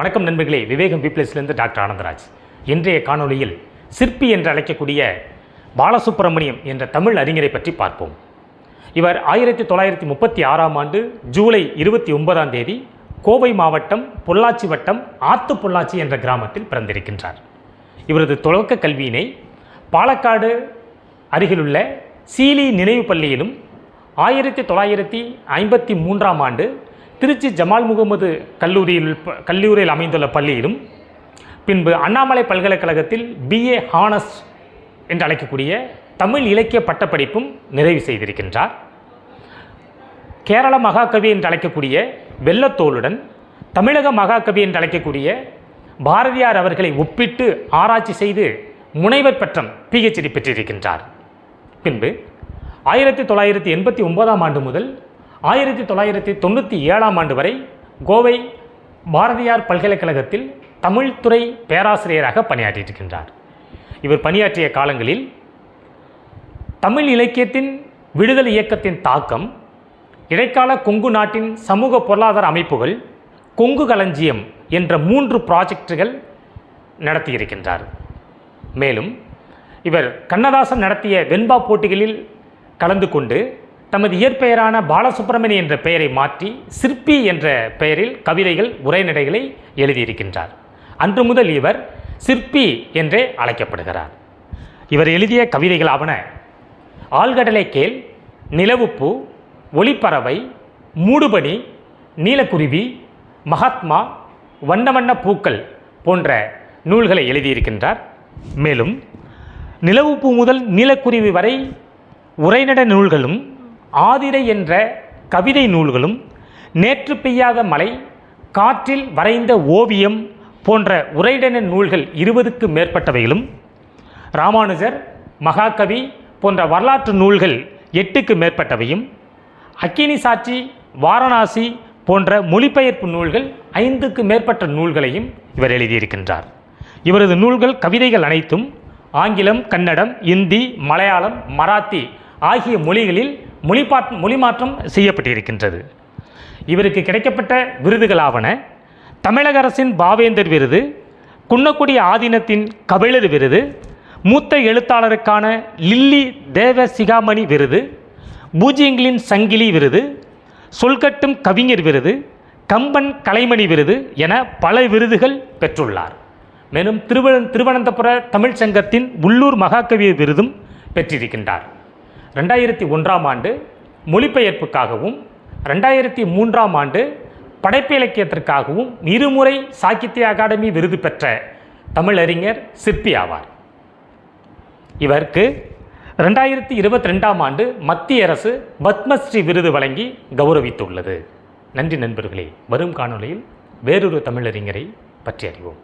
வணக்கம் நண்பர்களே விவேகம் பீப்ளஸ்லேருந்து டாக்டர் ஆனந்தராஜ். இன்றைய காணொளியில் சிற்பி என்று அழைக்கக்கூடிய பாலசுப்பிரமணியம் என்ற தமிழ் அறிஞரை பற்றி பார்ப்போம். இவர் ஆயிரத்தி தொள்ளாயிரத்தி முப்பத்தி ஆறாம் ஆண்டு ஜூலை இருபத்தி ஒன்பதாம் தேதி கோவை மாவட்டம் பொள்ளாச்சி வட்டம் ஆத்து பொள்ளாச்சி என்ற கிராமத்தில் பிறந்திருக்கின்றார். இவரது தொடக்க கல்வியினை பாலக்காடு அருகிலுள்ள சீலி நினைவு பள்ளியிலும் ஆயிரத்தி தொள்ளாயிரத்தி ஐம்பத்தி மூன்றாம் ஆண்டு திருச்சி ஜமால் முகமது கல்லூரியில் கல்லூரியில் அமைந்துள்ள பள்ளியிலும் பின்பு அண்ணாமலை பல்கலைக்கழகத்தில் பிஏ ஹானஸ் என்று அழைக்கக்கூடிய தமிழ் இலக்கிய பட்டப்படிப்பும் நிறைவு செய்திருக்கின்றார். கேரள மகாகவி என்று அழைக்கக்கூடிய வெள்ளத்தோளுடன் தமிழக மகாகவி என்று அழைக்கக்கூடிய பாரதியார் அவர்களை ஒப்பிட்டு ஆராய்ச்சி செய்து முனைவர் பட்டம் பிஹெச்டி பெற்றிருக்கின்றார். பின்பு ஆயிரத்தி தொள்ளாயிரத்தி எண்பத்தி ஒன்பதாம் ஆண்டு முதல் ஆயிரத்தி தொள்ளாயிரத்தி தொண்ணூற்றி ஏழாம் ஆண்டு வரை கோவை பாரதியார் பல்கலைக்கழகத்தில் தமிழ்துறை பேராசிரியராக பணியாற்றியிருக்கின்றார். இவர் பணியாற்றிய காலங்களில் தமிழ் இலக்கியத்தின் விடுதலை இயக்கத்தின் தாக்கம் இடைக்கால கொங்கு நாட்டின் சமூக பொருளாதார அமைப்புகள் கொங்கு களஞ்சியம் என்ற மூன்று ப்ராஜெக்டுகள் நடத்தியிருக்கின்றார். மேலும் இவர் கண்ணதாசன் நடத்திய வெண்பா போட்டிகளில் கலந்து கொண்டு தமது இயற்பெயரான பாலசுப்பிரமணி என்ற பெயரை மாற்றி சிற்பி என்ற பெயரில் கவிதைகள் உரைநடைகளை எழுதியிருக்கின்றார். அன்று முதல் இவர் சிற்பி என்றே அழைக்கப்படுகிறார். இவர் எழுதிய கவிதைகளாவன ஆழ்கடலை கேள் நிலவுப்பூ ஒளிப்பறவை மூடுபனி நீலக்குருவி மகாத்மா வண்ண வண்ண பூக்கள் போன்ற நூல்களை எழுதியிருக்கின்றார். மேலும் நிலவுப்பூ முதல் நீலக்குருவி வரை உரைநட நூல்களும் ஆதிரை என்ற கவிதை நூல்களும் நேற்று பெய்யாத மலை காற்றில் வரைந்த ஓவியம் போன்ற உரையிடன நூல்கள் இருபதுக்கு மேற்பட்டவைகளும் ராமானுஜர் மகாகவி போன்ற வரலாற்று நூல்கள் எட்டுக்கு மேற்பட்டவையும் அக்கினி சாட்சி வாரணாசி போன்ற மொழிபெயர்ப்பு நூல்கள் ஐந்துக்கு மேற்பட்ட நூல்களையும் இவர் எழுதியிருக்கின்றார். இவரது நூல்கள் கவிதைகள் அனைத்தும் ஆங்கிலம் கன்னடம் இந்தி மலையாளம் மராத்தி ஆகிய மொழிகளில் மொழிபாட் மொழிமாற்றம் செய்யப்பட்டிருக்கின்றது. இவருக்கு கிடைக்கப்பட்ட விருதுகளாவன தமிழக அரசின் பாவேந்தர் விருது குன்னக்குடி ஆதீனத்தின் கபிலர் விருது மூத்த எழுத்தாளருக்கான லில்லி தேவ சிகாமணி விருது பூஜ்யங்களின் சங்கிலி விருது சொல்கட்டும் கவிஞர் விருது கம்பன் கலைமணி விருது என பல விருதுகள் பெற்றுள்ளார். மேலும் திருவ திருவனந்தபுர தமிழ்ச்சங்கத்தின் உள்ளூர் மகாகவி விருதும் பெற்றிருக்கின்றார். ரெண்டாயிரத்தி ஒன்றாம் ஆண்டு மொழிபெயர்ப்புக்காகவும் ரெண்டாயிரத்தி மூன்றாம் ஆண்டு படைப்பு இலக்கியத்திற்காகவும் இருமுறை சாகித்ய அகாடமி விருது பெற்ற தமிழறிஞர் சிற்பி ஆவார். இவருக்கு ரெண்டாயிரத்தி இருபத்தி ரெண்டாம் ஆண்டு மத்திய அரசு பத்மஸ்ரீ விருது வழங்கி கௌரவித்துள்ளது. நன்றி நண்பர்களே வரும் காணொளியில் வேறொரு தமிழறிஞரை பற்றி அறிவோம்.